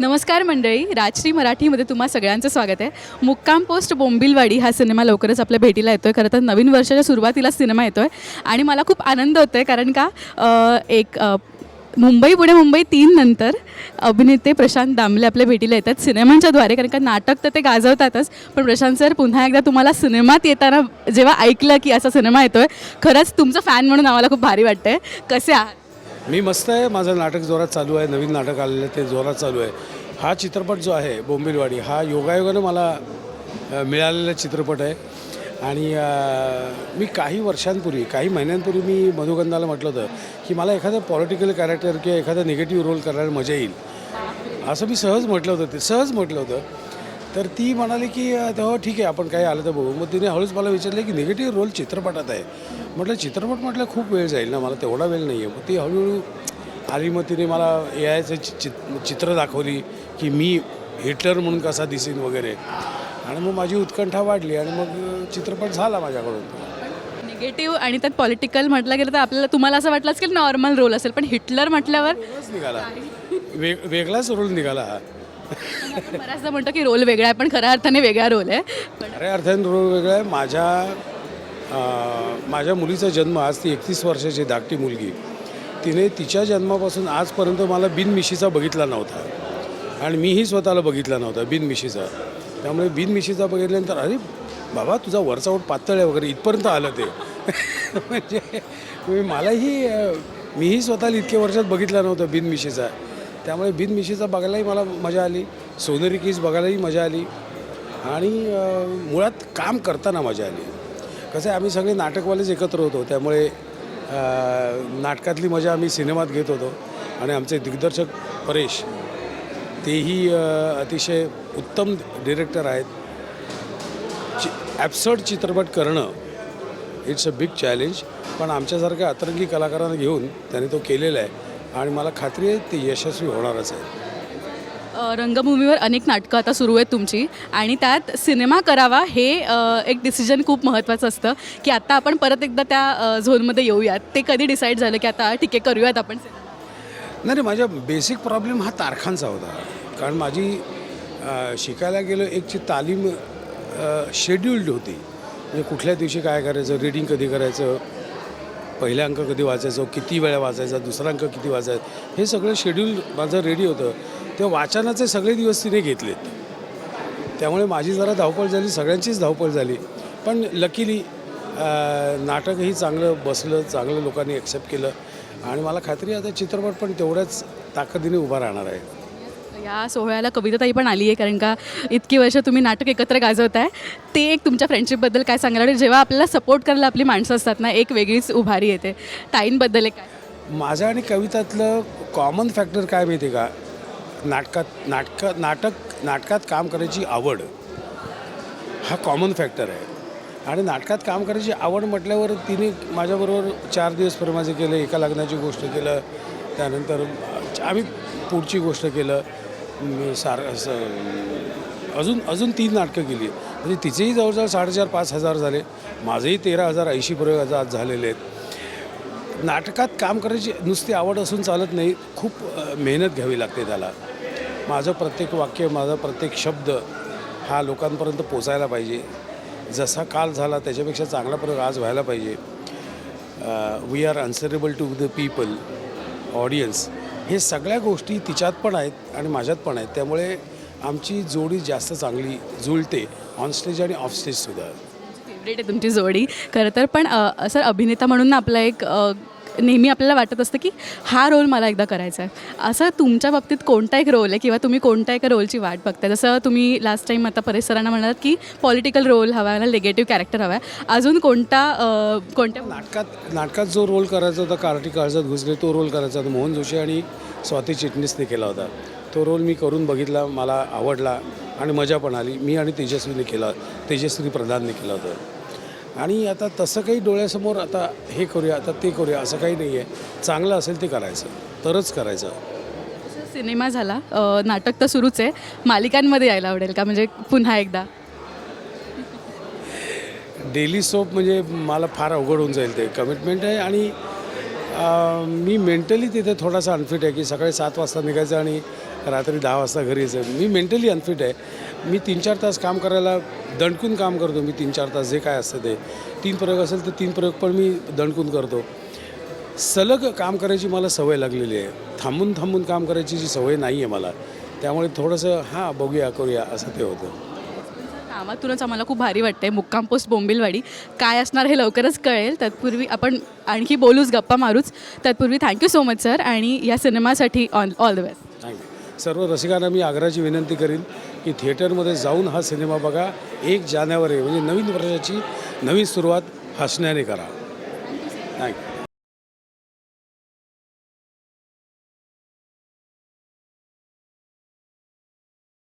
नमस्कार मंडळी राजश्री मराठीमध्ये तुम्हा सगळ्यांचं स्वागत आहे. मुक्काम पोस्ट बोंबिलवाडी हा सिनेमा लवकरच आपल्या भेटीला येतो आहे खरं तर नवीन वर्षाच्या सुरुवातीला सिनेमा येतो आहे आणि मला खूप आनंद होतो आहे कारण का अ, एक अ, मुंबई पुणे मुंबई तीन नंतर अभिनेते प्रशांत दामले आपल्या भेटीला येतात सिनेमांच्याद्वारे कारण का नाटक तर ते गाजवतातच. पण प्रशांत सर पुन्हा एकदा तुम्हाला सिनेमात येताना जेव्हा ऐकलं की असा सिनेमा येतो आहे खरंच तुमचं फॅन म्हणून आम्हाला खूप भारी वाटतं आहे कसे आहात? मी मस्त आहे. माझं नाटक जोरात चालू आहे. नवीन नाटक आलेलं आहे. ते जोरात चालू आहे. हा चित्रपट जो आहे बोंबिलवाडी हा योगायोगानं मला मिळालेला चित्रपट आहे. आणि मी काही वर्षांपूर्वी काही महिन्यांपूर्वी मी मधुगंधाला म्हटलं होतं की मला एखादं पॉलिटिकल कॅरेक्टर किंवा एखादा निगेटिव्ह रोल करायला मजा येईल. असं मी सहज म्हटलं होतं. ते सहज म्हटलं होतं. तर ती म्हणाली की हो ठीक आहे आपण काही आलं तर बघू. मग तिने हळूच मला विचारलं की निगेटिव्ह रोल चित्रपटात आहे. म्हटलं चित्रपट म्हटलं खूप वेळ जाईल ना मला तेवढा वेळ नाही आहे मग ती हळूहळू आली मग तिने मला ए आयचं चि चित्र दाखवली की मी हिटलर म्हणून कसा दिसेन वगैरे. आणि मग माझी उत्कंठा वाढली आणि मग चित्रपट झाला माझ्याकडून. निगेटिव्ह आणि त्यात पॉलिटिकल म्हटलं गेलं तर आपल्याला तुम्हाला असं वाटलंच की नॉर्मल रोल असेल पण हिटलर म्हटल्यावर निघाला. वेग वेगळाच रोल निघाला हा. बऱ्याचदा म्हणतो की रोल वेगळा आहे पण खऱ्या अर्थाने वेगळा रोल आहे. पण खऱ्या अर्थाने रोल वेगळा आहे. माझ्या अं, माझ्या मुलीचा जन्म आज ती एकतीस वर्षाची धाकटी मुलगी. तिने तिच्या जन्मापासून आजपर्यंत मला बिनमिशीचा बघितला नव्हता. आणि मीही स्वतःला बघितला नव्हता बिनमिशीचा. त्यामुळे बिनमिशीचा बघितल्यानंतर अरे बाबा तुझा वरचा ओठ पातळ आहे वगैरे इथपर्यंत आलं ते. म्हणजे मी मलाही अं, मीही स्वतःला इतक्या वर्षात बघितला नव्हता बिनमिशीचा. त्यामुळे बिनमिशीचा बघायलाही मला मजा आली सोनेरी केस बघायलाही मजा आली आणि मुळात काम करताना मजा आली. कसं आहे आम्ही सगळे नाटकवालेच एकत्र होतो त्यामुळे नाटकातली मजा आम्ही सिनेमात घेत होतो आणि आमचे दिग्दर्शक परेश तेही अतिशय उत्तम डिरेक्टर आहेत. चि ॲब्सर्ड चित्रपट करणं इट्स अ बिग चॅलेंज पण आमच्यासारख्या अतरंगी कलाकारांना घेऊन त्याने तो केलेला आहे. आणि मला खात्री आहे ते यशस्वी होणारच आहे. अ, रंगभूमीवर अनेक नाटकं आता सुरू आहेत तुमची आणि त्यात सिनेमा करावा हे अ, एक डिसिजन खूप महत्त्वाचं असतं. की आता आपण परत एकदा त्या अ, झोनमध्ये येऊयात. ते कधी डिसाईड झालं की आता ठीक आहे करूयात आपण सिनेमा? नाही नाही माझा बेसिक प्रॉब्लेम हा तारखांचा होता. कारण माझी अ, शिकायला गेलो एकची तालीम शेड्युल्ड होती. म्हणजे कुठल्या दिवशी काय करायचं रीडिंग कधी करायचं पहिला अंक कधी वाचायचो किती वेळा वाचायचा दुसरा अंक किती वाचायचा हे सगळं शेड्यूल माझं रेडी होतं. ते वाचनाचे सगळे दिवस तिने घेतलेत. त्यामुळे माझी जरा धावपळ झाली सगळ्यांचीच धावपळ झाली. पण लकीली नाटकही चांगलं बसलं चांगलं लोकांनी ॲक्सेप्ट केलं. आणि मला खात्री आता चित्रपट पण तेवढ्याच ताकदीने उभा राहणार आहे. या सोहळ्याला कविताताई पण आली आहे कारण का इतकी वर्ष तुम्ही नाटक एकत्र गाजवताय. ते एक तुमच्या फ्रेंडशिपबद्दल काय सांगायला आणि जेव्हा आपल्याला सपोर्ट करायला आपली माणसं असतात ना एक वेगळीच उभारी येते. ताईंबद्दल एक काय? माझं आणि कवितातलं कॉमन फॅक्टर काय माहिती आहे का? नाटकात नाटक नाटक नाटकात काम करायची आवड हा कॉमन फॅक्टर आहे. आणि नाटकात काम करायची आवड म्हटल्यावर तिने माझ्याबरोबर चार दिवस प्रेमाचे केलं एका लग्नाची गोष्ट केलं त्यानंतर आम्ही पुढची गोष्ट केलं. सार असं अजून अजून तीन नाटकं केली म्हणजे तिचेही जवळजवळ साडेचार पाच हजार झाले. माझेही तेरा हजार ऐंशी प्रयोग आज झालेले आहेत. नाटकात काम करायची नुसती आवड असून चालत नाही. खूप मेहनत घ्यावी लागते त्याला. माझं प्रत्येक वाक्य माझा प्रत्येक शब्द हा लोकांपर्यंत पोचायला पाहिजे. जसा काल झाला त्याच्यापेक्षा चांगला प्रयोग आज व्हायला पाहिजे. We are answerable to the people audience हे सगळ्या गोष्टी तिच्यात पण आहेत आणि माझ्यात पण आहेत. त्यामुळे आमची जोडी जास्त चांगली जुळते ऑनस्टेज आणि ऑफस्टेजसुद्धा फेवरेट आहे तुमची जोडी. खरं तर पण सर अभिनेता म्हणून ना आपला एक नेहमी आपल्याला वाटत असतं की हा रोल मला एकदा करायचा आहे. असं तुमच्या बाबतीत कोणता एक रोल आहे किंवा तुम्ही कोणत्या एका रोलची वाट बघताय? जसं तुम्ही लास्ट टाईम आता परिसरांना म्हणालात की पॉलिटिकल रोल हवा आहे निगेटिव्ह कॅरेक्टर हवा आहे. अजून कोणता कोणत्या नाटकात नाटकात जो रोल करायचा होता कार्टी काळजात घुसले तो रोल करायचा होता मोहन जोशी आणि स्वाती चिटणीसने केला होता. तो रोल मी करून बघितला मला आवडला आणि मजा पण आली. मी आणि तेजस्वीने केला तेजस्वी प्रधानने केला होता. आणि आता तसं काही डोळ्यासमोर आता हे करूया आता ते करूया असं काही नाही आहे चांगलं असेल ते करायचं. तरच करायचं. सिनेमा झाला. नाटक तर सुरूच आहे. मालिकांमध्ये यायला आवडेल का? म्हणजे पुन्हा एकदा. डेली सोप म्हणजे मला फार अवघड होऊन जाईल ते. कमिटमेंट आहे आणि मी मेंटली तिथे थोडासा अनफिट आहे की सकाळी सात वाजता निघायचं आणि रात्री दहा वाजता घरी यायचं. मी मेंटली अनफिट आहे. मी तीन चार तास काम करायला दणकून काम करतो मी तीन चार तास जे काय असतं ते. तीन प्रयोग असेल तर तीन प्रयोग पण मी दणकून करतो. सलग काम करायची मला सवय लागलेली आहे. थांबून थांबून काम करायची जी सवय नाही आहे मला. त्यामुळे थोडंसं हां बघूया करूया असं ते होतं. कामातूनच आम्हाला खूप भारी वाटतंय. मुक्काम पोस्ट बोंबिलवाडी. काय असणार हे लवकरच कळेल. तत्पूर्वी आपण आणखी बोलूच गप्पा मारूच. तत्पूर्वी थँक्यू सो मच सर आणि या सिनेमासाठी all all the best thank you सर्व रसिकांना मी आग्रहाची विनंती करीन की थिएटरमध्ये जाऊन हा सिनेमा बघा. एक जानेवारी म्हणजे नवीन वर्षाची नवीन सुरुवात हसण्याने करा. थँक्यू